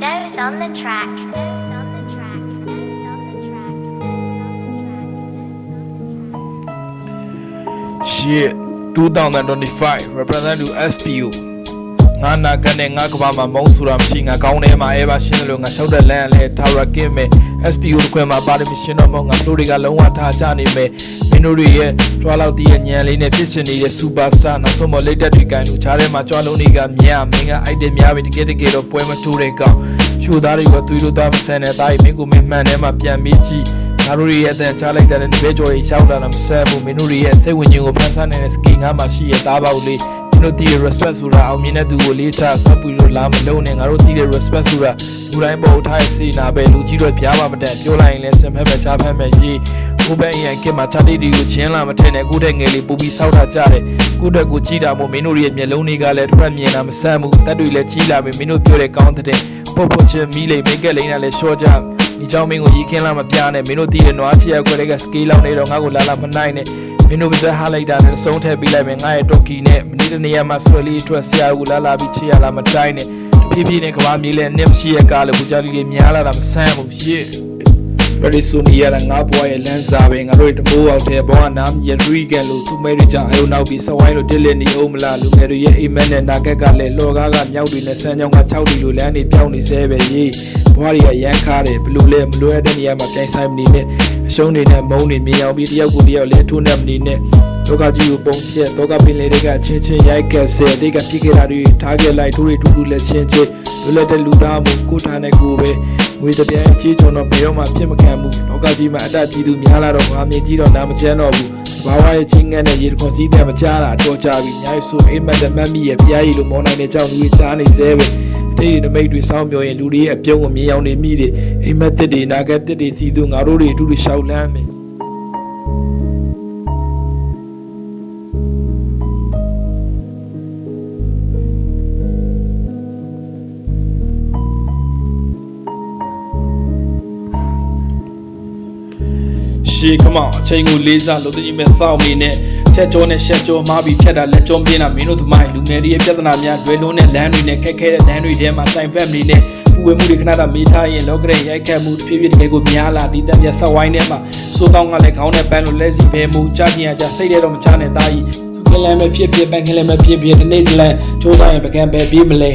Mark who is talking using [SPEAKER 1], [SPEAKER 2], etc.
[SPEAKER 1] Doze on the track. Doze on the track. Doze on the track. Doze on the track.
[SPEAKER 2] shit 2025 represent to SPU ငါနာကနေငါကဘာမှာမုံဆိုတာမရှိငါကောင်းထဲမှာအဲပါရှင်းလို့ငါရှောက်တဲ့လမ်းလဲထာဝရကင်းမယ် SPU တခွင်မှာပါရမရှင်တော့မဟုတ်ငါတို့တွေကလုံးဝထားကြနေမယ်မင်းတို့တွေရဲ့ကြွားလောက်တည်းရဲ့ညံလေးနဲ့ဖြစ်ချင်နေတဲ့ superstar နောက်ဆုံးမလက်တက်တွေကန်လို့ခြားထဲမှာကြွားလုံးတွေကမြင်မင်းက item များပြီတကယ်တကယ်တော့ပွဲမထိုးတဲ့ကောင်ချိုသားတွေကသွေးလို့သားမဆန်တဲ့သားကြီးမင်းကိုမင်းမှန်ထဲမှာပြန်ပြီးကြည့်ငါတို့တွေရဲ့အတန်ချလိုက်တဲ့ဒီဘဲကြော်ကြီးရှောက်လာတာမဆန်ဘူးမင်းတို့တွေရဲ့စိတ်ဝင်ခြင်းကိုဖန်ဆန်းနေတဲ့ skin ငါမှရှိရဲ့သားပေါက်လေးမင်း တို့တည်တဲ့ respect ဆိုတာအောင်မြင်တဲ့သူကိုလေးထားစပ်ပြီးလို့လာမလုံးနဲ့ငါတို့တည်တဲ့ respect ဆိုတာလူတိုင်းပေါ်ထားရဲ့စီနာပဲလူကြီးတွေပြားပါမတန်ပြောလိုက်ရင်လည်းစင်ဖက်ပဲချားဖက်မယ်ရေးကိုပဲအရင်ကမှချာတိတီကိုချင်းလာမထင်နဲ့ကိုတဲ့ငယ်လေးပူပြီးစောက်တာကြတယ်ကိုတဲ့ကိုကြည့်တာမို့မင်းတို့ရဲ့မျက်လုံးတွေကလည်းတစ်ဖက်မြင်တာမဆန်းဘူးတက်တွေလည်းကြီးလာပြီမင်းတို့ပြောတဲ့ကောင်းတဲ့ပုတ်ပုတ်ချင်းမီးလေးမိတ်ကလေးနဲ့လည်းရှော့ကြဒီကြောင့်မင်းကိုရီခင်းလာမပြနဲ့မင်းတို့တည်တဲ့နွားချီရက်ခွဲတဲ့ကစကေးလောက်နေတော့ငါ့ကိုလာလာမနိုင်နဲ့ မင်းတို့ပါစဟာလိုက်တာနဲ့အဆုံးထည့်ပေးလိုက်မယ်ငါရဲ့တော်ကီနဲ့မနေ့တနေ့မှာဆွဲလေးအတွက်ဆရာကိုလာလာပြီးချေရလာမတိုင်းနဲ့တဖြည်းဖြည်းနဲ့ကဘာမြေးလဲနစ်မရှိရဲ့ကားလို့ဘူကြလီလေးများလာတာမဆန်းဘူးရှစ် Ready soon ရတာငါဘွားရဲ့လမ်းစာပဲငါတို့တမိုးအောင်တဲ့ဘောကနားမြရီကန်လို့သူမဲတွေကြောင့်အယုံနောက်ပြီးစဝိုင်းလို့တစ်လက်နေအောင်မလားလူငယ်တွေရဲ့အိမ်မက်နဲ့နာကက်ကလည်းလော်ကားကမြောက်တွေနဲ့ဆန်းချောင်းက6တီလိုလမ်းတွေပြောင်းနေသေးပဲရေးဘွားတွေကရမ်းခါတယ်ဘလူလဲမလွဲတဲ့နေရာမှာပြိုင်ဆိုင်မနေနဲ့ အရှုံးတွေနဲ့မုံတွေမြင်အောင်ပြီးတယောက်ကိုတယောက်လဲထိုးနေမနေနဲ့ဒုက္ခကြီးကိုပုံပြက်ဒုက္ခပင်လေးတွေကချင်းချင်းရိုက်ကက်ဆယ်တွေကပြစ်ခဲ့တာတွေထားခဲ့လိုက်ထိုးတွေတူတူလက်ချင်းချင်းလွတ်လပ်တဲ့လူသားမှုကိုထားတဲ့ကိုပဲငွေတပြိုင်ကြီးချုံတော့ဘယ်တော့မှဖြစ်မခံဘူးလောကကြီးမှာအတ္တကြီးသူများလာတော့ငါမြင်ကြီးတော့နာမချမ်းတော့ဘူးဘာဝရဲ့ချင်းငန်းနဲ့ရေတခွန်စီးတဲ့မကြားတာတော့ကြပြီညာရွဆိုအိမ်မက်တဲ့မတ်မိရဲ့ဖျားရည်လိုမောင်းနိုင်တဲ့ကြောင့်လူတွေကြားနေသေးပဲ တိတ်နမိတ်တွေစောင်းပြောရင်လူတွေရဲ့အပြုံးကိုမြင်အောင်နေမိတယ်အိမ်မက်တစ်တွေနာကက်တစ်တွေစီသူငါတို့တွေအတူတူရှောက်လန်းမယ်ရှေးခမောင်အချိန်ကိုလေးစားလို့တကြီးမဲ့စောင့်နေနဲ့ ချက်ကြောနဲ့ရှက်ကြောမှားပြီးဖြတ်တာလက်ကြောပြင်းတာမင်းတို့သမိုင်းလူငယ်တွေရဲ့ပြဿနာများတွဲလုံးနဲ့လမ်းတွေနဲ့ခက်ခဲတဲ့လမ်းတွေထဲမှာတိုင်ဖက်မနေနဲ့ပူဝဲမှုတွေခဏတာမေးထားရင်လောကရဲ့ရိုက်ခတ်မှုတစ်ဖြည်းဖြည်းတကယ်ကိုများလာဒီတမ်းပြဆက်ဝိုင်းထဲမှာစိုးကောင်းကလည်းခေါင်းနဲ့ပန်းလို့လက်စီပဲမှုကြားကျင်ရကြစိတ်ထဲတော့မချနဲ့တာကြီးစုကလမ်းပဲဖြစ်ဖြစ်ပန်းကလေးပဲဖြစ်ဖြစ်ဒီနေ့ဒီလမ်းစ조사ရင်ပကံပဲပြေးမလဲ